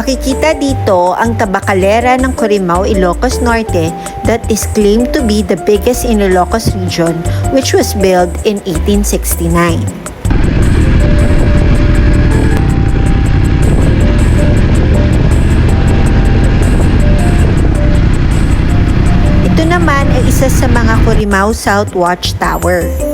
Makikita dito ang tabakalera ng Corimao, Ilocos Norte that is claimed to be the biggest in Ilocos region which was built in 1869. Ito naman ay isa sa mga Corimao South Watchtower.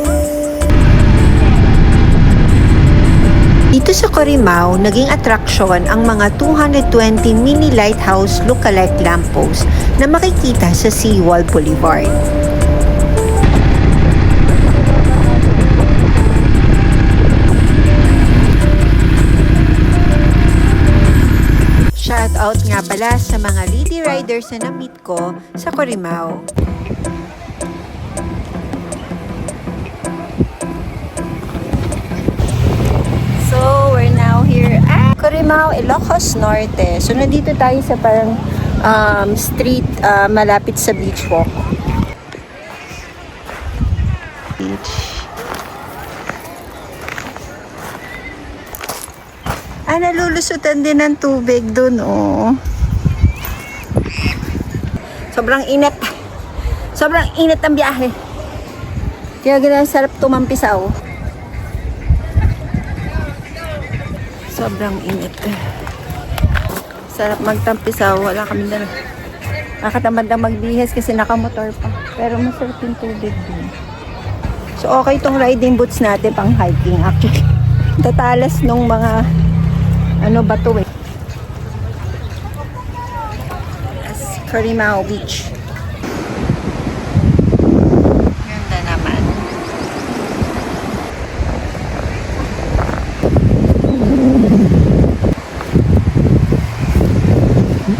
Dito sa Corimao, naging atraksyon ang mga 220 mini lighthouse lookalike lamppost na makikita sa Seawall Boulevard. Shout out nga pala sa mga lady riders na na-meet ko sa Corimao. Corimao, Ilocos Norte. So, nandito tayo sa parang um, street uh, malapit sa beach walk. Beach. Ah, nalulusutan din ng tubig dun, oh. Sobrang init. Sobrang init ang biyahe. Kaya ganun, sarap tumampisaw. Sobrang init. Sarap magtampisaw. Wala kami na. Nakatamad na magbihis kasi nakamotor pa. Pero masarap yung tubig din. So, okay itong riding boots natin pang hiking. Actually, tatalas nung mga ano ba to eh. Yes, Corimao Beach. So,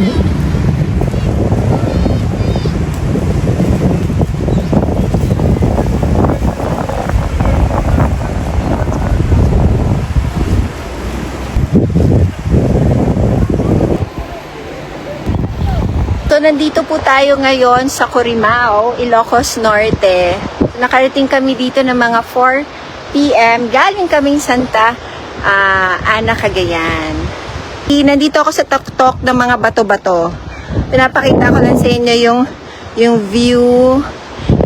nandito po tayo ngayon sa Corimao, Ilocos Norte. Nakarating kami dito ng mga 4 p.m. Galing kaming Santa ah, Ana, Cagayan. Nandito ako sa tok-tok ng mga bato-bato. Pinapakita ko lang sa inyo yung, yung view.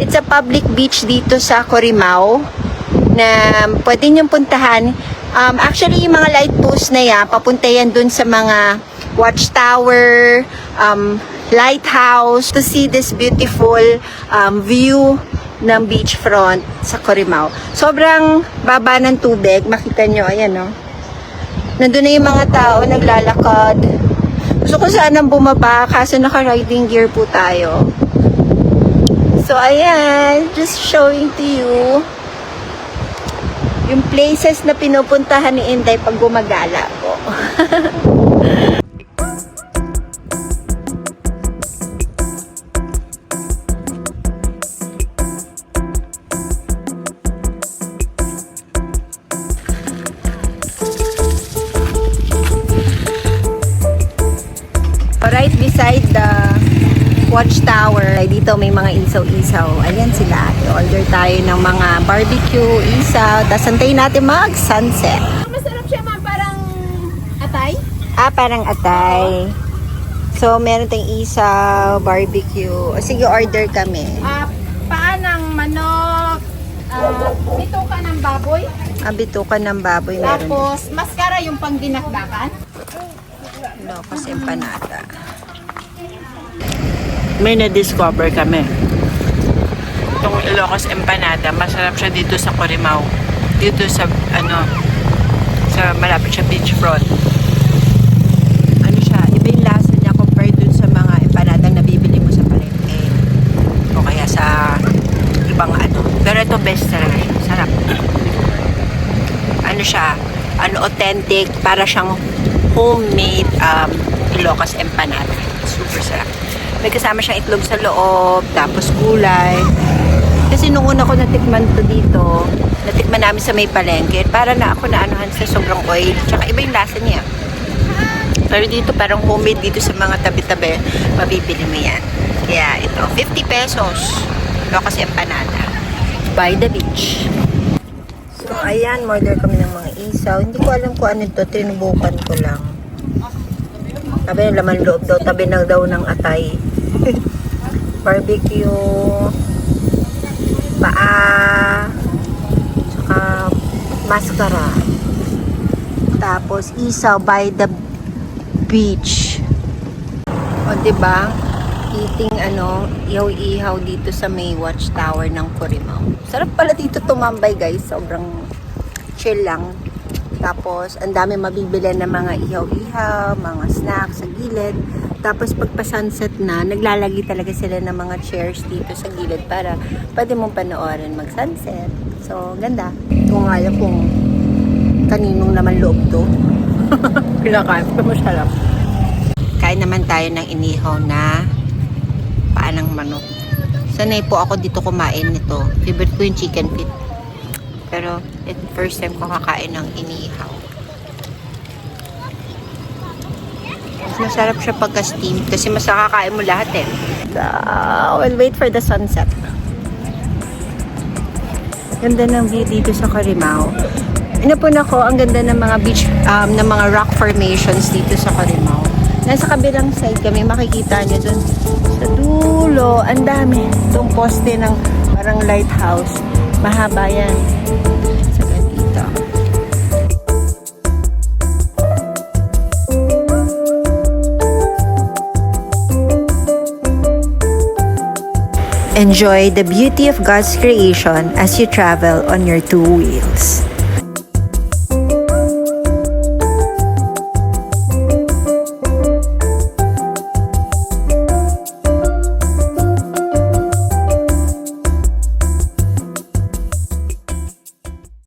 It's a public beach dito sa Corimao na pwede niyong puntahan. Um, actually, yung mga light post na yan, papunta yan dun sa mga watchtower, um, lighthouse to see this beautiful um, view ng beachfront sa Corimao. Sobrang baba ng tubig. Makita nyo, ayan no. Nandun na yung mga tao naglalakad. Gusto ko sanang bumaba kaso naka-riding gear po tayo. So, ayan. Just showing to you yung places na pinupuntahan ni Inday pag gumagala po. watchtower, dito may mga isaw-isaw. Ayan sila. I-order tayo ng mga barbecue, isaw. Tapos antayin natin mag-sunset. Masarap siya ma'am, parang atay. Ah, parang atay. So, meron tayong isaw, barbecue. O, sige, order kami. Ah, paa ng manok, ah, bituka ng baboy, Ah, bitukan ng baboy meron. tapos maskara yung pangdinakdakan. Locos empanada. May na-discover kami. Itong Ilocos Empanada, masarap siya dito sa Corimao. Dito sa, ano, sa malapit siya beachfront. Ano siya, iba yung lasa niya compared dun sa mga empanadang nabibili mo sa palengke. O kaya sa ibang ano. Pero ito best talaga siya. Sarap. Ano siya, ano authentic, para siyang homemade um, Ilocos Empanada. Super sarap. May kasama siyang itlog sa loob, tapos gulay. Kasi nung una ko natikman to dito, natikman namin sa may palengke, para na ako naanuhan sa sobrang oil. Tsaka iba yung lasa niya. Pero dito parang homemade dito sa mga tabi-tabi, mabibili mo yan. Kaya ito, 50 pesos. Locos Empanada. By the beach. So, ayan, order kami ng mga isaw. Hindi ko alam kung ano ito, tinubukan ko lang. Sabi ng laman loob daw, tabi na daw ng atay. Barbecue, paa, saka mascara. Tapos isaw by the beach. O, ba? Eating ano, ihaw-ihaw dito sa may watchtower ng Corimao. Sarap pala dito tumambay guys. Sobrang chill lang. Tapos, ang dami mabibili ng mga ihaw-ihaw, mga snacks sa gilid. Tapos, pagpa-sunset na, naglalagay talaga sila ng mga chairs dito sa gilid para pwede mong panoorin mag-sunset. So, ganda. Kung alam kung kaninong naman loob to. Pinakain ko masarap. Kain naman tayo ng inihaw na paanang manok. Sanay po ako dito kumain nito. Favorite ko yung chicken feet. Pero, it first time ko kakain ng inihaw. Masarap siya pagka-steam kasi mas nakakain mo lahat eh. So, we'll wait for the sunset. Ganda ng view dito sa Corimao. Ano po na ko, ang ganda ng mga beach, um, ng mga rock formations dito sa Corimao. Nasa kabilang side kami, makikita nyo dun sa dulo. Ang dami. Itong poste ng parang lighthouse. Mahaba yan. Enjoy the beauty of God's creation as you travel on your two wheels.